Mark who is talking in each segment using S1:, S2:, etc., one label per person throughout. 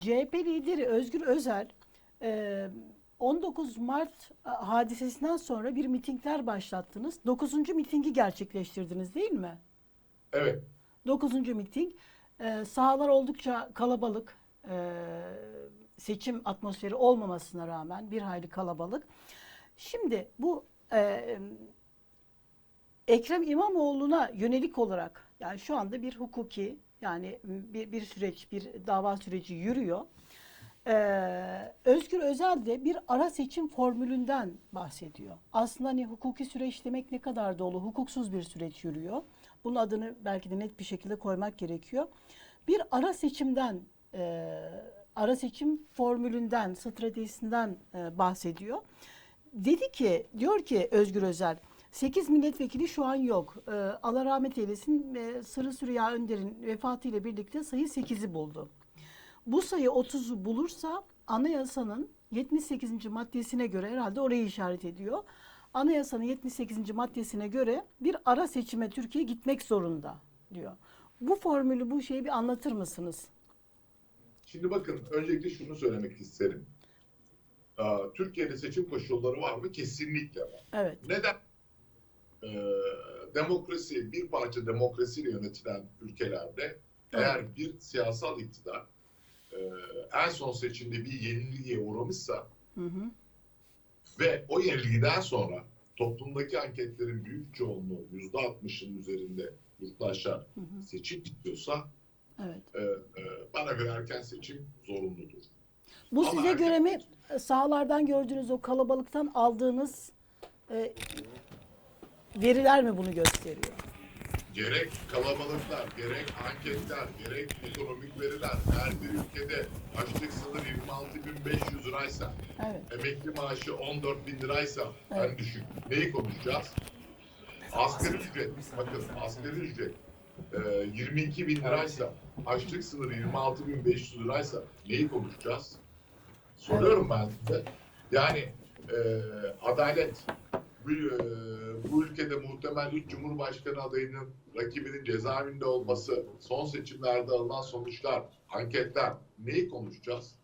S1: CHP lideri Özgür Özel e, 19 Mart e, hadisesinden sonra bir mitingler başlattınız. 9. mitingi gerçekleştirdiniz değil mi?
S2: Evet.
S1: 9. miting. E, sahalar oldukça kalabalık. E, seçim atmosferi olmamasına rağmen bir hayli kalabalık. Şimdi bu e, Ekrem İmamoğlu'na yönelik olarak yani şu anda bir hukuki yani bir, bir süreç, bir dava süreci yürüyor. Ee, Özgür Özel de bir ara seçim formülünden bahsediyor. Aslında hani hukuki süreç demek ne kadar dolu, hukuksuz bir süreç yürüyor. Bunun adını belki de net bir şekilde koymak gerekiyor. Bir ara seçimden, e, ara seçim formülünden, stratejisinden e, bahsediyor. Dedi ki, diyor ki Özgür Özel, 8 milletvekili şu an yok. Ee, Allah rahmet eylesin e, Sırrı Süreyya Önder'in vefatıyla birlikte sayı 8'i buldu. Bu sayı 30'u bulursa anayasanın 78. maddesine göre herhalde orayı işaret ediyor. Anayasanın 78. maddesine göre bir ara seçime Türkiye gitmek zorunda diyor. Bu formülü bu şeyi bir anlatır mısınız?
S2: Şimdi bakın öncelikle şunu söylemek isterim. Türkiye'de seçim koşulları var mı? Kesinlikle var.
S1: Evet.
S2: Neden? Ee, demokrasi, bir parça demokrasiyle yönetilen ülkelerde eğer bir siyasal iktidar e, en son seçimde bir yenilgiye uğramışsa
S1: Hı hı.
S2: ve o yenilgiden sonra toplumdaki anketlerin büyük çoğunluğu yüzde altmışın üzerinde yurttaşlar
S1: Hı hı.
S2: seçim istiyorsa
S1: Evet.
S2: e, e, bana göre erken seçim zorunludur.
S1: Bu
S2: Ama
S1: size
S2: erken
S1: göre mi sahalardan gördüğünüz o kalabalıktan aldığınız e, veriler mi bunu gösteriyor?
S2: Gerek kalabalıklar, gerek anketler, gerek ekonomik veriler her bir ülkede açlık sınırı 26.500 liraysa,
S1: Evet.
S2: emekli maaşı 14.000 liraysa
S1: Evet.
S2: en düşük. Neyi konuşacağız? Asgari ücret, bakın asgari ücret e, 22 bin liraysa, açlık sınırı 26.500 liraysa neyi konuşacağız? Soruyorum ben size. Yani e, adalet, bu, e, bu ülkede muhtemel 3 Cumhurbaşkanı adayının rakibinin cezaevinde olması, son seçimlerde alınan sonuçlar, anketler neyi konuşacağız?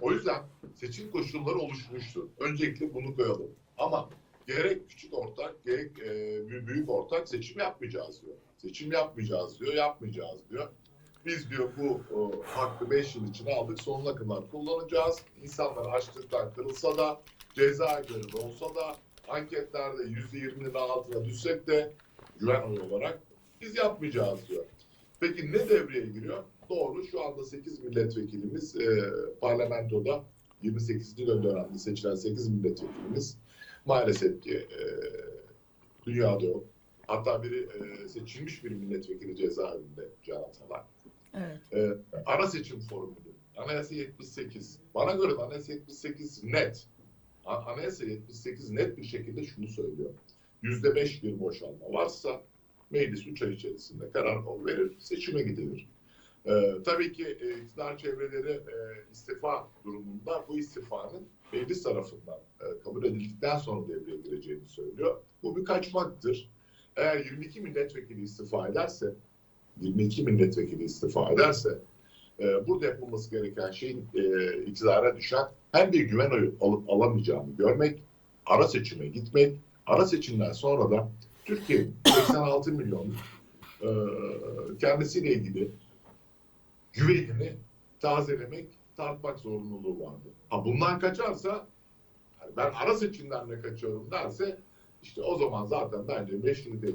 S2: O yüzden seçim koşulları oluşmuştur. Öncelikle bunu koyalım. Ama gerek küçük ortak, gerek e, büyük- ortak seçim yapmayacağız diyor. Seçim yapmayacağız diyor, yapmayacağız diyor. Biz diyor bu o, hakkı 5 yıl içine aldık, sonuna kadar kullanacağız. İnsanlar açlıktan kırılsa da, cezaevleri olsa da, anketlerde %20'nin altına düşsek de güven oyu olarak biz yapmayacağız diyor. Peki ne devreye giriyor? Doğru şu anda 8 milletvekilimiz e, parlamentoda 28. dönemde seçilen 8 milletvekilimiz maalesef ki e, dünyada yok. Hatta biri e, seçilmiş bir milletvekili cezaevinde Can Atalay.
S1: Evet.
S2: E, ara seçim formülü. Anayasa 78. Bana göre Anayasa 78 net. Anayasa 78 net bir şekilde şunu söylüyor. Yüzde beş bir boşalma varsa meclis üç ay içerisinde karar verir, seçime gidilir. Ee, tabii ki e, iktidar çevreleri e, istifa durumunda bu istifanın meclis tarafından e, kabul edildikten sonra devreye gireceğini söylüyor. Bu bir kaçmaktır. Eğer 22 milletvekili istifa ederse, 22 milletvekili istifa ederse, e, burada yapılması gereken şeyin e, iktidara düşen hem bir güven oyu alıp alamayacağını görmek, ara seçime gitmek, ara seçimden sonra da Türkiye'nin 86 milyon e, kendisiyle ilgili güvenini tazelemek, tartmak zorunluluğu vardı. Ha bundan kaçarsa, ben ara seçimden de kaçıyorum derse, işte o zaman zaten bence meşruiyetini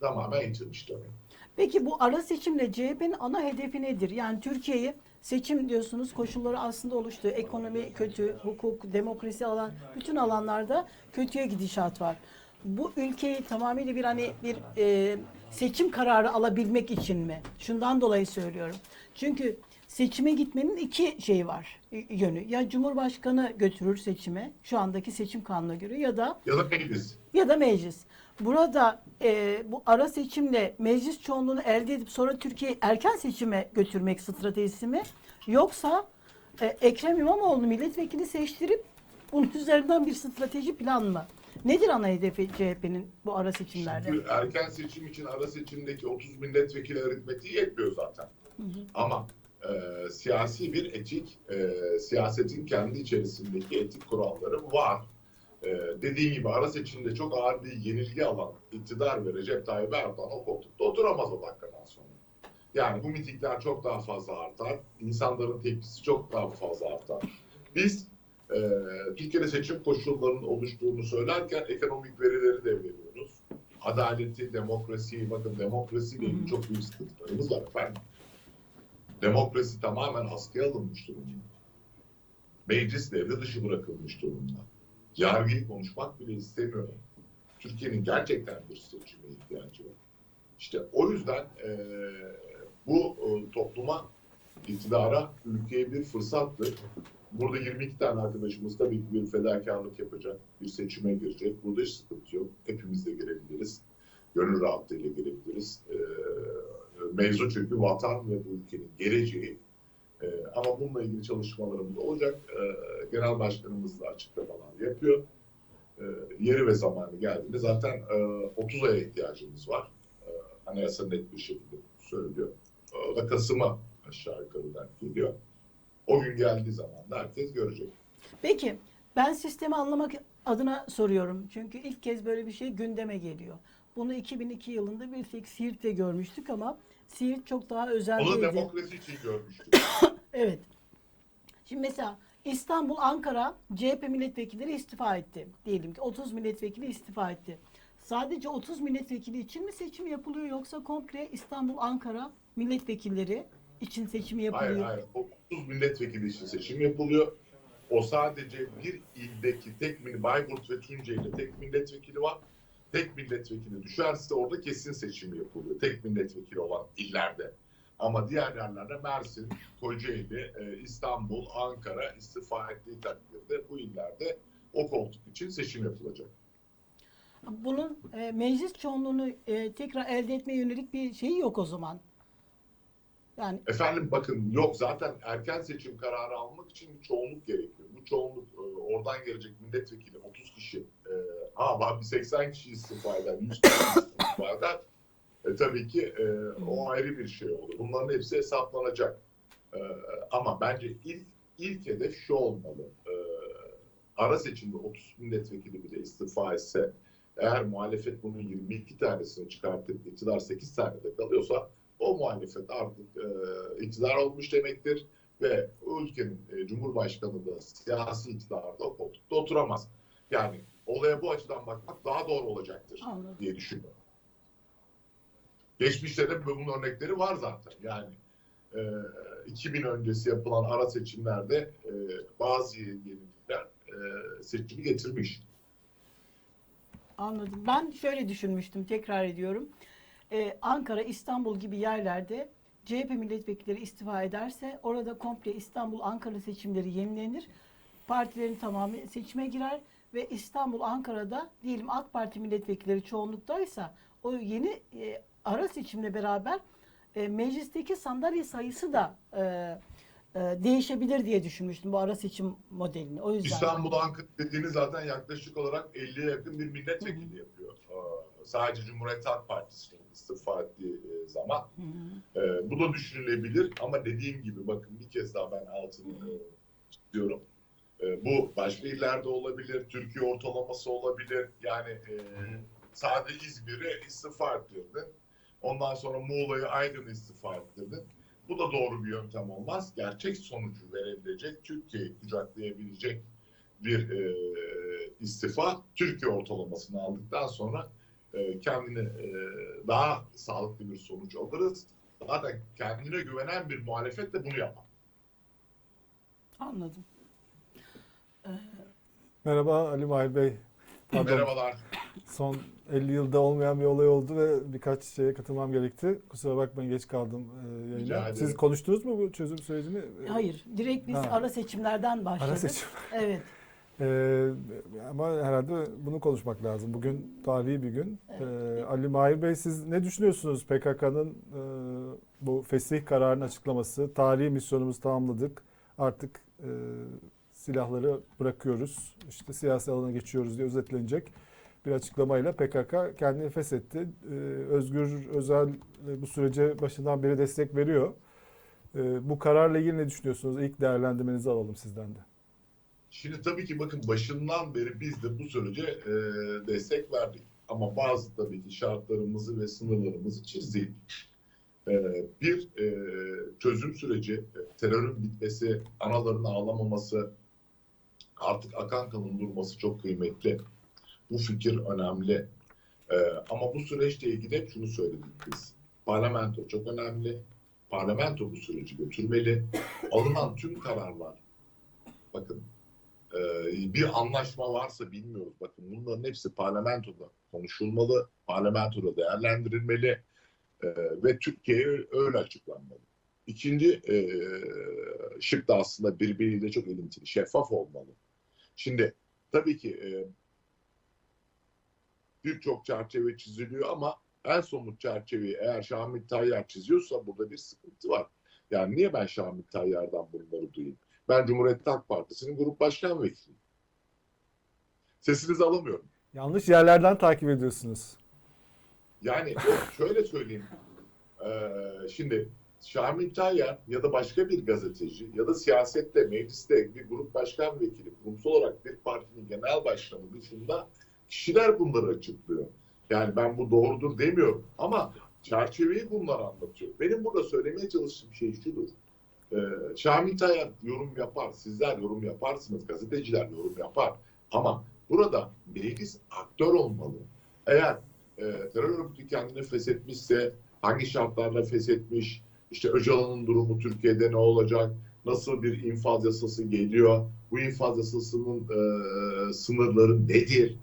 S2: tamamen yitirmiş demek.
S1: Peki bu ara seçimle CHP'nin ana hedefi nedir? Yani Türkiye'yi seçim diyorsunuz koşulları aslında oluştu. Ekonomi kötü, hukuk, demokrasi alan bütün alanlarda kötüye gidişat var. Bu ülkeyi tamamıyla bir hani bir e, seçim kararı alabilmek için mi? Şundan dolayı söylüyorum. Çünkü seçime gitmenin iki şeyi var y- yönü. Ya Cumhurbaşkanı götürür seçime şu andaki seçim kanuna göre ya da
S2: Ya da meclis.
S1: ya da meclis. Burada e, bu ara seçimle meclis çoğunluğunu elde edip sonra Türkiye'yi erken seçime götürmek stratejisi mi? Yoksa e, Ekrem İmamoğlu milletvekili seçtirip bunun üzerinden bir strateji plan mı? Nedir ana hedefi CHP'nin bu ara seçimlerde?
S2: Çünkü erken seçim için ara seçimdeki 30 milletvekili aritmetiği yetmiyor zaten. Ama e, siyasi bir etik, e, siyasetin kendi içerisindeki etik kuralları var. E, dediğim gibi ara seçimde çok ağır bir yenilgi alan iktidar ve Recep Tayyip Erdoğan o koltukta oturamaz o dakikadan sonra. Yani bu mitingler çok daha fazla artar. İnsanların tepkisi çok daha fazla artar. Biz e, Türkiye'de seçim koşullarının oluştuğunu söylerken ekonomik verileri de veriyoruz. Adaleti, demokrasiyi, bakın demokrasiyle ilgili çok büyük sıkıntılarımız var efendim. Demokrasi tamamen askıya alınmış durumda. Meclis devre dışı bırakılmış durumda. Yargıyı konuşmak bile istemiyor. Türkiye'nin gerçekten bir seçime ihtiyacı var. İşte o yüzden e, bu e, topluma, iktidara, ülkeye bir fırsattır. Burada 22 tane arkadaşımız tabii ki bir fedakarlık yapacak, bir seçime girecek. Burada hiç sıkıntı yok. Hepimiz de girebiliriz. Gönül rahatlığıyla girebiliriz. E, mevzu çünkü vatan ve bu ülkenin geleceği. E, ama bununla ilgili çalışmalarımız olacak. E, Genel Başkanımız da açıklamalar yapıyor. E, yeri ve zamanı geldiğinde zaten e, 30 aya ihtiyacımız var. E, anayasa net bir şekilde söylüyor. O da Kasım'a aşağı yukarı denk geliyor. O gün geldiği zaman da herkes görecek.
S1: Peki ben sistemi anlamak adına soruyorum. Çünkü ilk kez böyle bir şey gündeme geliyor. Bunu 2002 yılında bir tek Siirt'te görmüştük ama Siirt çok daha
S2: Onu
S1: özelliydi.
S2: demokrasi için görmüştük.
S1: Evet. Şimdi mesela İstanbul, Ankara CHP milletvekilleri istifa etti. Diyelim ki 30 milletvekili istifa etti. Sadece 30 milletvekili için mi seçim yapılıyor yoksa komple İstanbul, Ankara milletvekilleri için seçim yapılıyor?
S2: Hayır hayır. O 30 milletvekili için seçim yapılıyor. O sadece bir ildeki tek mil Bayburt ve Tunceli'de tek milletvekili var. Tek milletvekili düşerse orada kesin seçim yapılıyor. Tek milletvekili olan illerde. Ama diğer yerlerde Mersin, Kocaeli, e, İstanbul, Ankara istifa ettiği takdirde bu illerde o koltuk için seçim yapılacak.
S1: Bunun e, meclis çoğunluğunu e, tekrar elde etmeye yönelik bir şeyi yok o zaman. Yani
S2: Efendim bakın yok zaten erken seçim kararı almak için bir çoğunluk gerekiyor. Bu çoğunluk e, oradan gelecek milletvekili 30 kişi. E, ha bak bir 80 kişi istifa eder, 100 kişi istifa eder. E, tabii ki e, o ayrı bir şey olur. Bunların hepsi hesaplanacak. E, ama bence ilk ilk hedef şu olmalı. E, ara seçimde 30 milletvekili bile istifa etse eğer muhalefet bunun 22 tanesini çıkartıp iktidar 8 tane de kalıyorsa o muhalefet artık e, iktidar olmuş demektir ve ülkenin e, cumhurbaşkanı da siyasi iktidarda o koltukta oturamaz. Yani olaya bu açıdan bakmak daha doğru olacaktır
S1: anladım.
S2: diye düşünüyorum. Geçmişte de bunun örnekleri var zaten. Yani e, 2000 öncesi yapılan ara seçimlerde e, bazı yenilikler e, seçimi getirmiş.
S1: Anladım. Ben şöyle düşünmüştüm, tekrar ediyorum. Ee, Ankara, İstanbul gibi yerlerde CHP milletvekilleri istifa ederse orada komple İstanbul, Ankara seçimleri yenilenir. Partilerin tamamı seçime girer ve İstanbul, Ankara'da diyelim AK Parti milletvekilleri çoğunluktaysa o yeni e, ara seçimle beraber e, meclisteki sandalye sayısı da e, e, değişebilir diye düşünmüştüm bu ara seçim modelini. O yüzden.
S2: İstanbul Ankara dediğiniz zaten yaklaşık olarak 50'ye yakın bir milletvekili yapıyor. Ee, Sadece Cumhuriyet Halk Partisi'nin istifa ettiği e, zaman.
S1: Hı hı.
S2: Ee, bu da düşünülebilir ama dediğim gibi bakın bir kez daha ben altını e, istiyorum. Ee, bu başka illerde olabilir, Türkiye ortalaması olabilir. Yani e, sadece İzmir'e istifa ettirdin. Ondan sonra Muğla'yı Aydın istifa ettirdin. Bu da doğru bir yöntem olmaz. Gerçek sonucu verebilecek, Türkiye'yi kucaklayabilecek bir e, istifa Türkiye ortalamasını aldıktan sonra e, kendine e, daha sağlıklı bir sonuç alırız. Zaten kendine güvenen bir muhalefet de bunu yapar.
S1: Anladım.
S3: Merhaba Ali Mahir Bey. Pardon,
S2: Merhabalar.
S3: son 50 yılda olmayan bir olay oldu ve birkaç şeye katılmam gerekti. Kusura bakmayın geç kaldım e, yayına. Siz konuştunuz mu bu çözüm sürecini?
S1: Hayır, direkt biz
S3: Ha.
S1: ara seçimlerden başladık.
S3: Ara seçim.
S1: Evet.
S3: E, ama herhalde bunu konuşmak lazım. Bugün tarihi bir gün. E, Ali Mahir Bey siz ne düşünüyorsunuz PKK'nın e, bu fesih kararının açıklaması? Tarihi misyonumuzu tamamladık. Artık e, silahları bırakıyoruz. İşte siyasi alana geçiyoruz diye özetlenecek bir açıklamayla PKK kendini feshetti. Ee, Özgür Özel e, bu sürece başından beri destek veriyor. E, bu kararla ilgili ne düşünüyorsunuz? İlk değerlendirmenizi alalım sizden de.
S2: Şimdi tabii ki bakın başından beri biz de bu sürece e, destek verdik. Ama bazı tabii ki şartlarımızı ve sınırlarımızı çizdik. E, bir e, çözüm süreci, e, terörün bitmesi, anaların ağlamaması, artık akan kanın durması çok kıymetli. Bu fikir önemli. E, ama bu süreçle ilgili hep şunu söyledik biz. Parlamento çok önemli. Parlamento bu süreci götürmeli. Alınan tüm kararlar, bakın bir anlaşma varsa bilmiyoruz. Bakın bunların hepsi parlamentoda konuşulmalı, parlamentoda değerlendirilmeli e, ve Türkiye'ye öyle açıklanmalı. İkinci e, şık da aslında birbiriyle çok ilintili, şeffaf olmalı. Şimdi tabii ki e, birçok çerçeve çiziliyor ama en somut çerçeveyi eğer Şamil Tayyar çiziyorsa burada bir sıkıntı var. Yani niye ben Şamil Tayyar'dan bunları duyayım? Ben Cumhuriyet Halk Partisi'nin grup başkan vekiliyim. Sesinizi alamıyorum.
S3: Yanlış yerlerden takip ediyorsunuz.
S2: Yani şöyle söyleyeyim. Ee, şimdi Şamil Tayyar ya da başka bir gazeteci ya da siyasette, mecliste bir grup başkan vekili, kurumsal olarak bir partinin genel başkanı dışında kişiler bunları açıklıyor. Yani ben bu doğrudur demiyorum ama çerçeveyi bunlar anlatıyor. Benim burada söylemeye çalıştığım şey şudur. Ee, Şamil yorum yapar, sizler yorum yaparsınız, gazeteciler yorum yapar. Ama burada meclis aktör olmalı. Eğer e, terör örgütü kendini feshetmişse hangi şartlarla feshetmiş, işte Öcalan'ın durumu Türkiye'de ne olacak, nasıl bir infaz yasası geliyor, bu infaz yasasının e, sınırları nedir,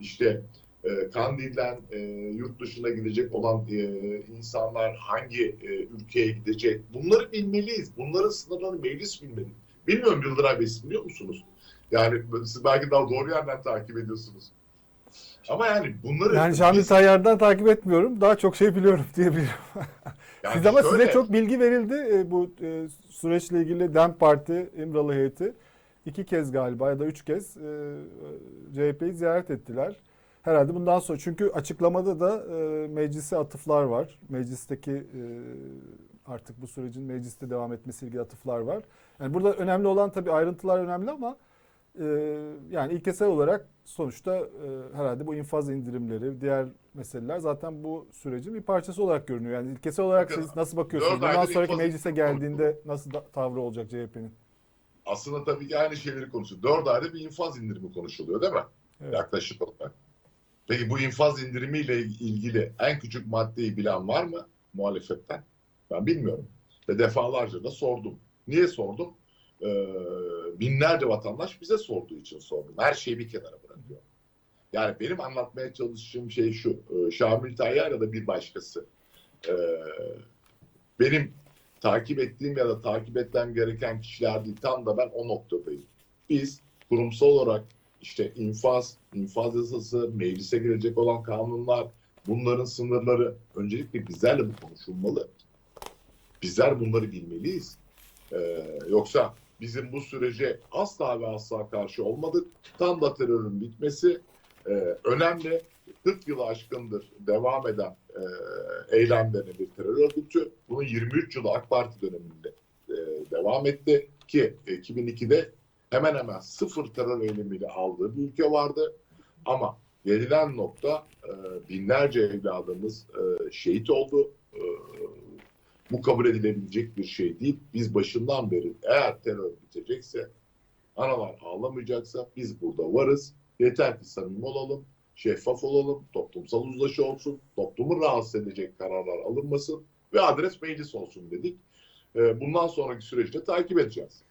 S2: işte e, Kandil'den e, yurt dışına gidecek olan e, insanlar hangi e, ülkeye gidecek, bunları bilmeliyiz. Bunların sınırlarını meclis bilmeli. Bilmiyorum Yıldıray Bey siz biliyor musunuz? Yani siz belki daha doğru yerden takip ediyorsunuz. Ama yani bunları...
S3: Yani Şamil
S2: biz-
S3: Tayyar'dan takip etmiyorum. Daha çok şey biliyorum diyebilirim.
S2: yani
S3: Siz ama
S2: şöyle-
S3: size çok bilgi verildi e, bu e, süreçle ilgili DEM Parti İmralı heyeti iki kez galiba ya da üç kez e, CHP'yi ziyaret ettiler. Herhalde bundan sonra çünkü açıklamada da e, meclise atıflar var. Meclisteki e, artık bu sürecin mecliste devam etmesiyle ilgili atıflar var. Yani burada önemli olan tabii ayrıntılar önemli ama e, yani ilkesel olarak sonuçta e, herhalde bu infaz indirimleri, diğer meseleler zaten bu sürecin bir parçası olarak görünüyor. Yani ilkesel olarak
S2: Bakın,
S3: siz nasıl bakıyorsunuz? Bundan sonraki meclise geldiğinde nasıl da, tavrı olacak CHP'nin?
S2: aslında tabii ki aynı şeyleri konuşuyor. Dört ayda bir infaz indirimi konuşuluyor değil mi?
S3: Evet.
S2: Yaklaşık olarak. Peki bu infaz indirimiyle ilgili en küçük maddeyi bilen var mı muhalefetten? Ben bilmiyorum. Ve defalarca da sordum. Niye sordum? Ee, binlerce vatandaş bize sorduğu için sordum. Her şeyi bir kenara bırakıyor. Yani benim anlatmaya çalıştığım şey şu. e, Şamil Tayyar ya da bir başkası. e, benim takip ettiğim ya da takip etmem gereken kişiler değil. Tam da ben o noktadayım. Biz kurumsal olarak işte infaz, infaz yasası, meclise girecek olan kanunlar, bunların sınırları öncelikle bizlerle bu konuşulmalı. Bizler bunları bilmeliyiz. Ee, yoksa bizim bu sürece asla ve asla karşı olmadık. Tam da terörün bitmesi e, önemli. 40 yılı aşkındır devam eden e, eylemlerine bir terör örgütü. Bunun 23 yılı AK Parti döneminde e, devam etti ki 2002'de hemen hemen sıfır terör eylemiyle aldığı bir ülke vardı. Ama gelinen nokta e, binlerce evladımız e, şehit oldu. E, bu kabul edilebilecek bir şey değil. Biz başından beri eğer terör bitecekse, analar ağlamayacaksa biz burada varız. Yeter ki samimi olalım, şeffaf olalım, toplumsal uzlaşı olsun, toplumu rahatsız edecek kararlar alınmasın ve adres meclis olsun dedik. E, bundan sonraki süreçte takip edeceğiz.